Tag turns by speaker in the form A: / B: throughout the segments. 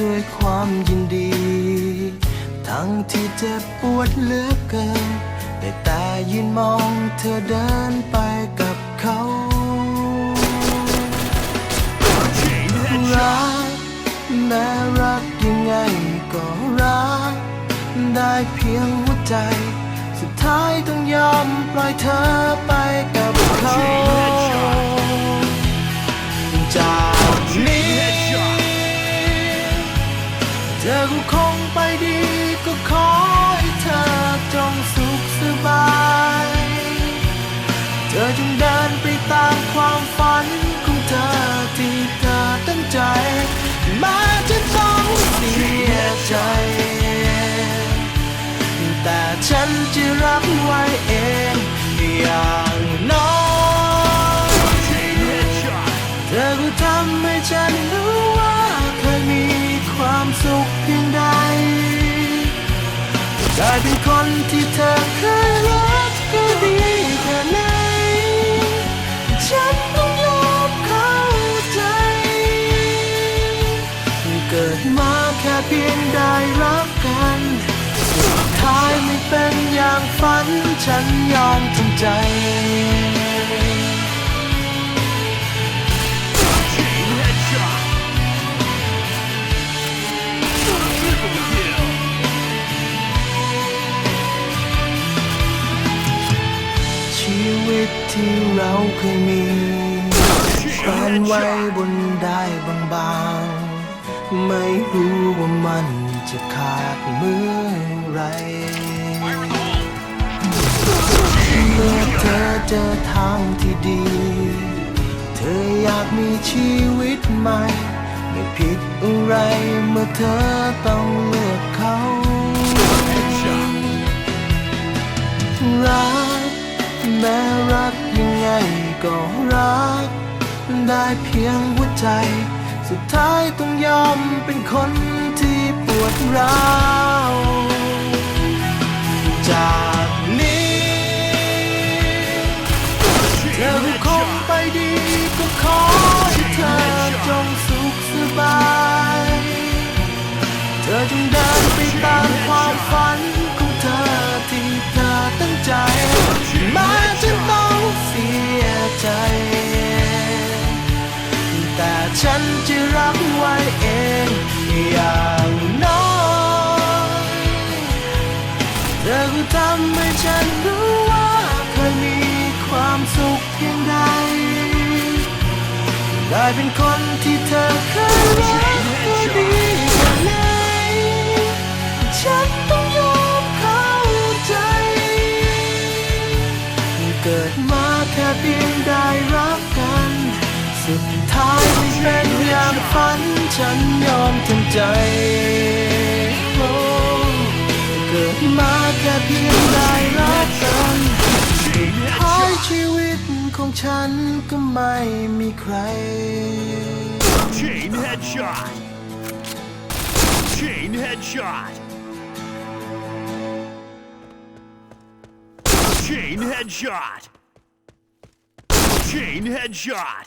A: ด้วยความยินดี ทั้งที่เจ็บปวดเหลือเกินแต่แต่ยืนมองเธอเดินไปกับเขารักแม้รักยังไงก็รัก ได้เพียงหัวใจ สุดท้ายต้องยอมปล่อยเธอไปกับเขาจากนี้ ธอก็คงไปดีก็ขอให้เธอจงสุขสบาย เธอจงเดินไปตามความฝันของเธอที่เธอตั้งใจ มาจะต้อง ฉันยอมทำใจชีวิตที่เราเคยมีฝันไว้บนได้บางๆ ไม่รู้ว่ามันจะขาดเมื่อไร เธอเจอทางที่ดี เธออยากมีชีวิตใหม่ ไม่ผิดอะไรเมื่อเธอต้องเลือกเขารักแม้รักยังไงก็รัก ได้เพียงหัวใจ สุดท้ายต้องยอมเป็นคนที่ปวดร้าว ใจ แต่ฉันจะรับไว้เองอย่างน้อยเธอก็ทำให้ฉันรู้ว่าเคยมีความสุขเพียงใดได้เป็นคนที่เธอเคยรัก ฝันฉันยอมทำใจโอ้เกิดมาแค่เพียงได้รักกันสุดท้ายชีวิตของฉันก็ไม่มีใคร
B: Chain headshot. Chain headshot. Chain headshot. Chain headshot.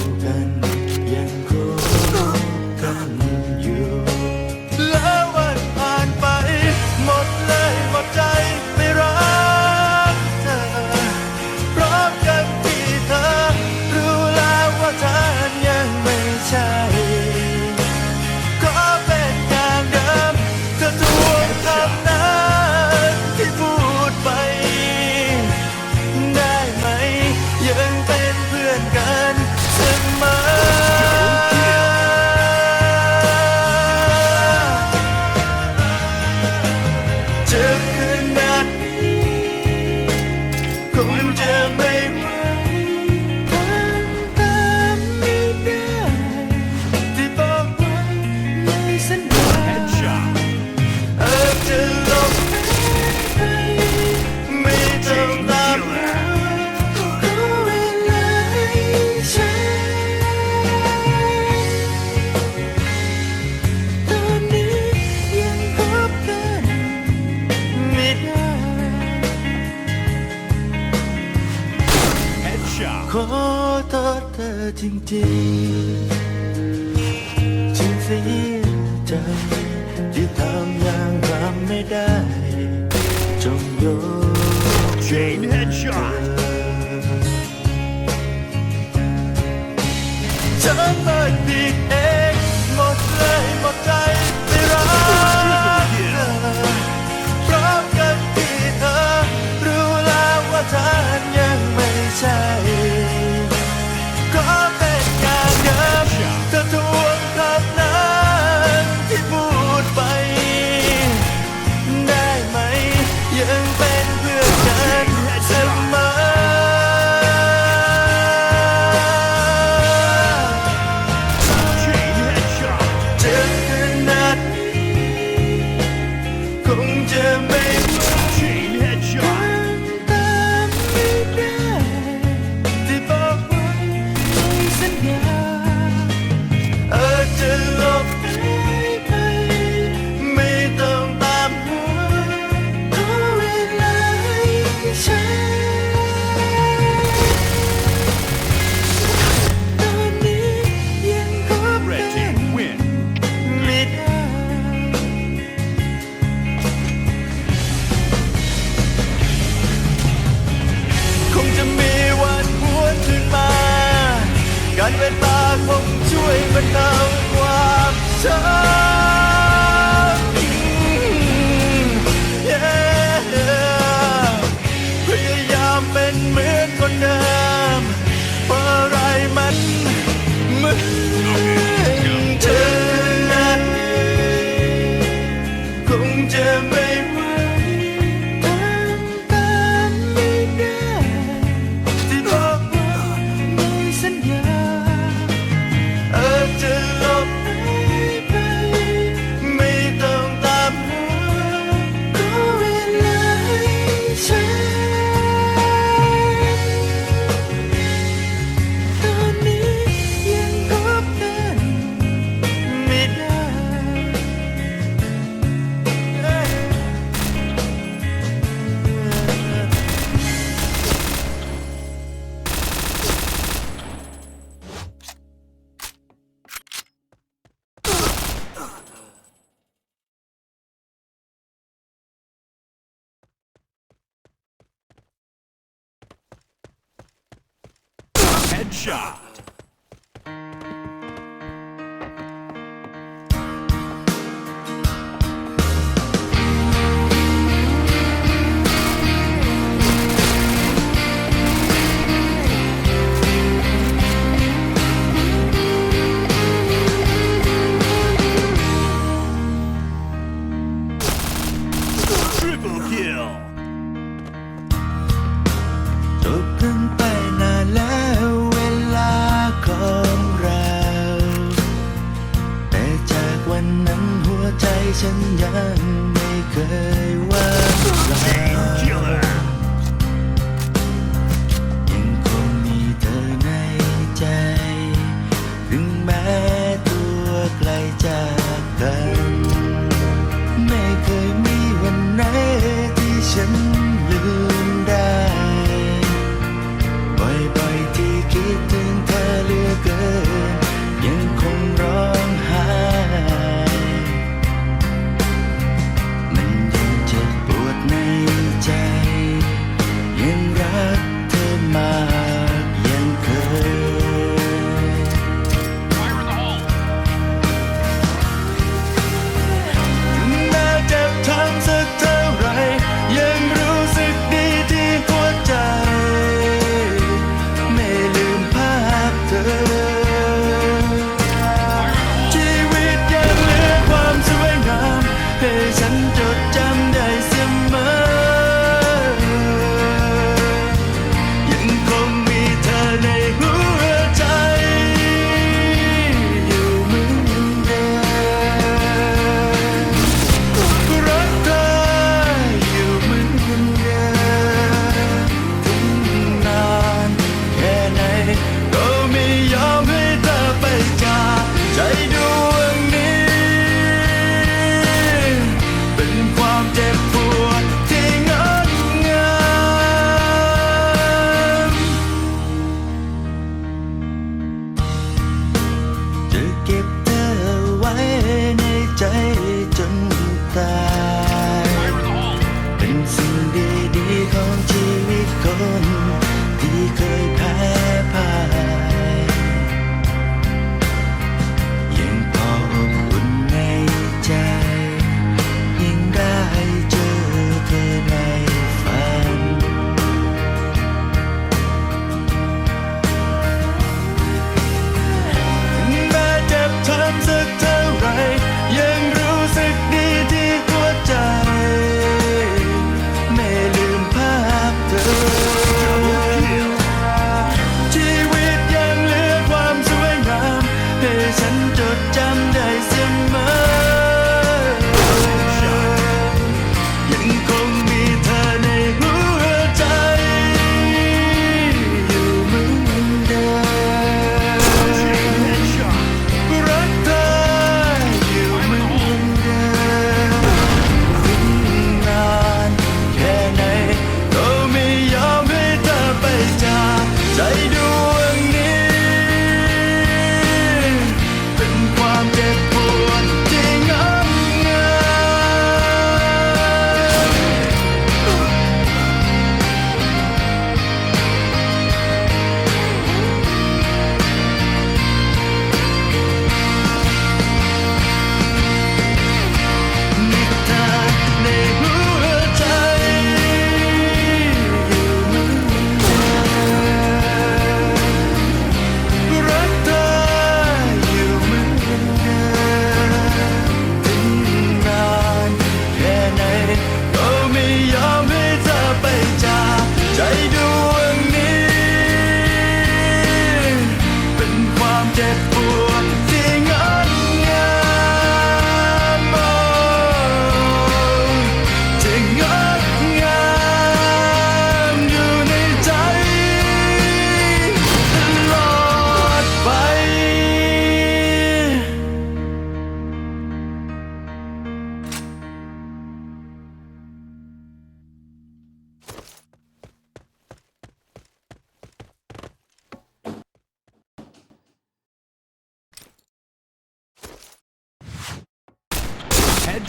A: ขอโทษเธอจริง
C: จริงฉันเสียใจที่ทำอย่างทำไม่ได้ จงยก
B: Chain headshot
C: ฉันเลิติเองหมดเลยหมดใจไม่รักเธอพร้อมกับที่เธอรู้แล้วว่าฉันยังไม่ใช่ การเวลาคงช่วยบรรเทาความช้ำ shot.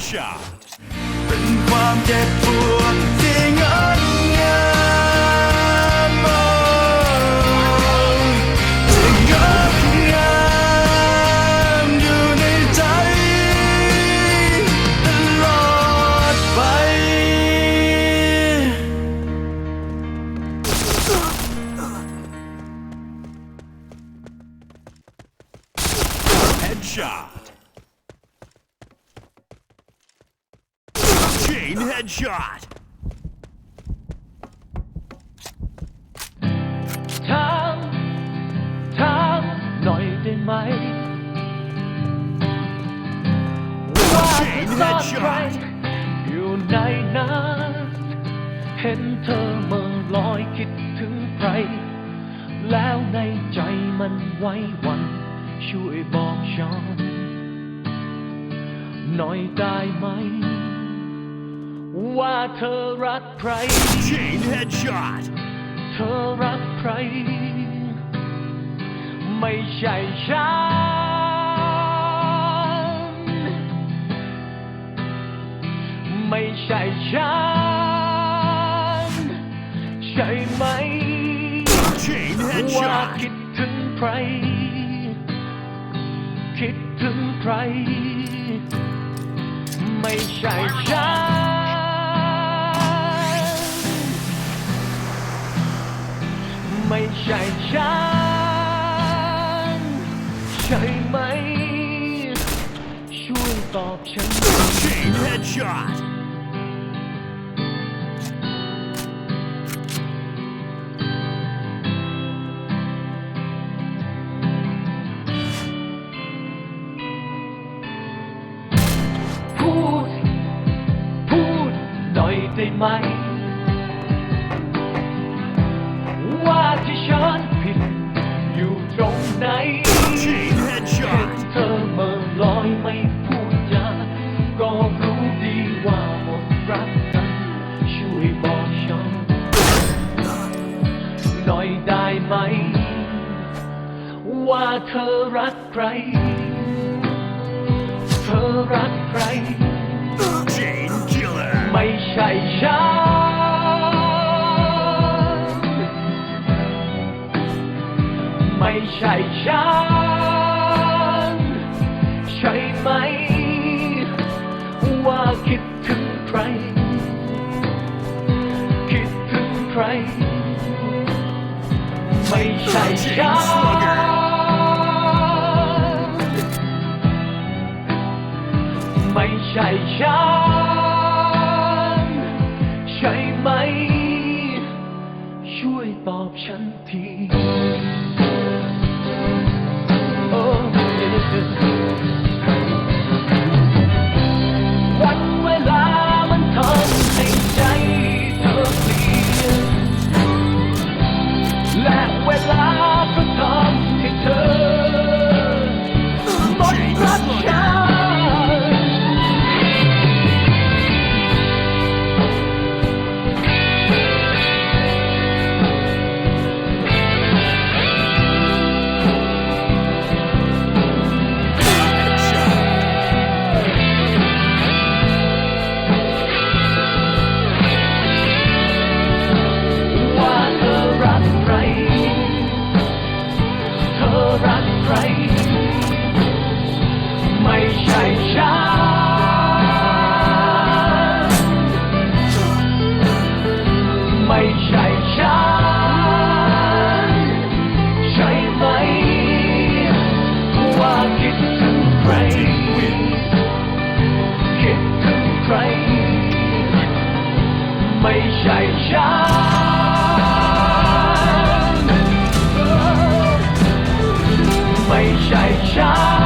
C: Shot เป็นความเจ็บปวด เห็นเธอเมื่อลอยคิดถึงใค
D: ร แล้วในใจมันไว้วัน ช่วยบอกฉันหน่อยได้ไหม ว่าเธอรักใคร
B: Chain headshot.
D: เธอรักใคร ไม่ใช่ฉัน ไม่ใช่ฉัน ใช่ไหม
B: Chain
D: ว่า
B: headshot.
D: คิดถึงใคร คิดถึงใคร ไม่ใช่ฉัน ไม่ใช่ฉัน ใช่ไหม ช่วยตอบฉัน
B: Chain headshot.
D: ไหม ว่าที่ฉันผิดอยู่ตรงไหนเห็นเธอเมื่ลอยไม่พูดจาก็รู้ดีว่าหมดรักกันช่วยบอกฉันหน่อยได้ไหม ว่าเธอรักใคร เธอ
E: รักใคร ใช่ฉัน ไม่ใช่ฉัน ใช่ไหม ว่าคิดถึงใคร คิดถึงใคร ไม่ใช่ฉันไม่ใช่ฉัน
B: God.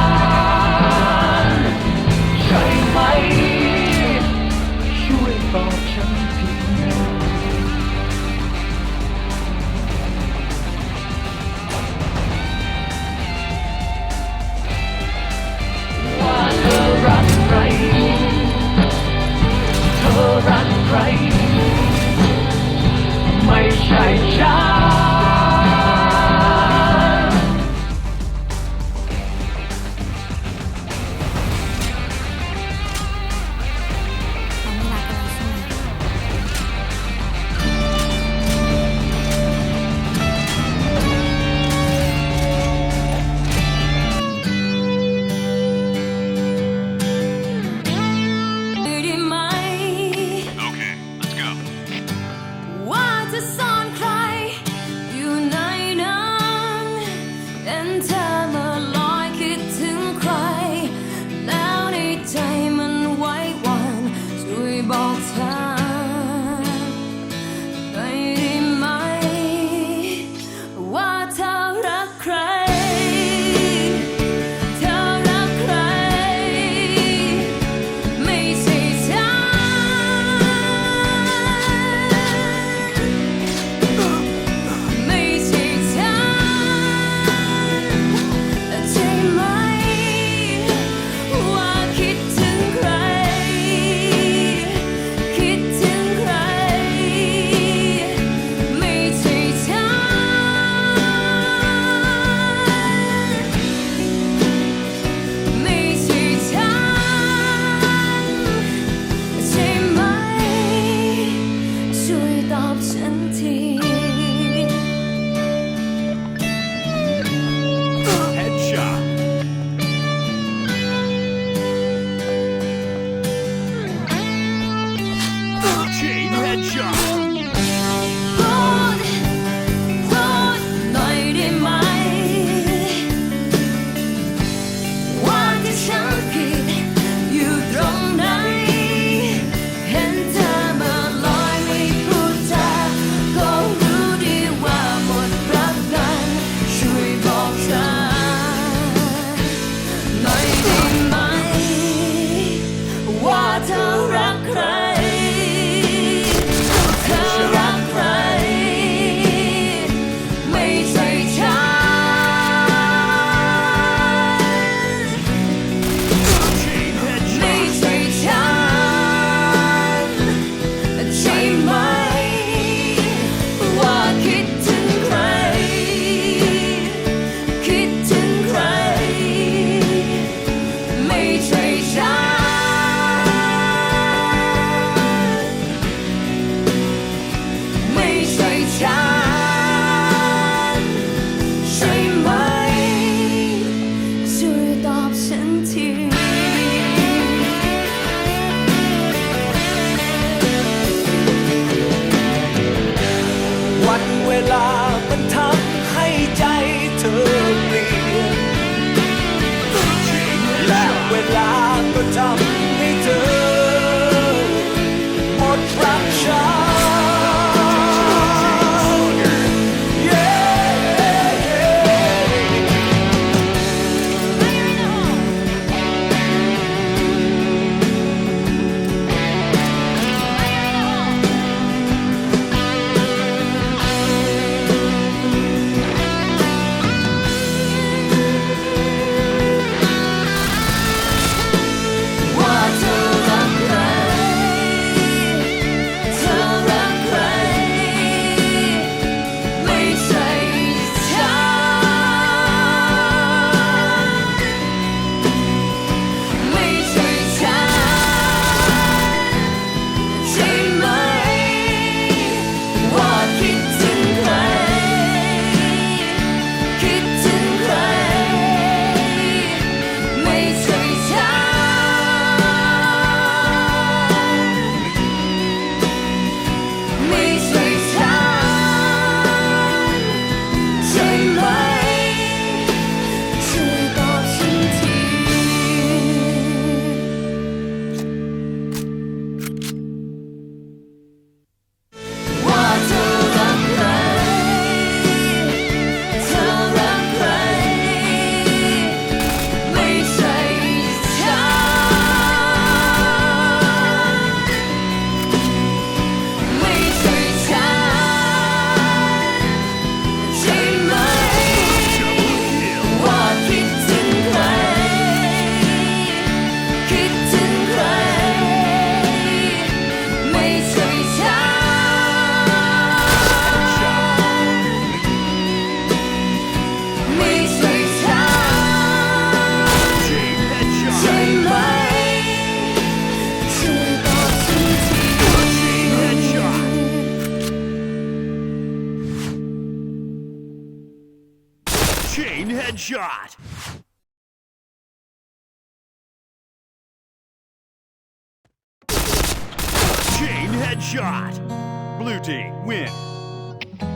B: Headshot. Blue team win.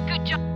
F: Good job.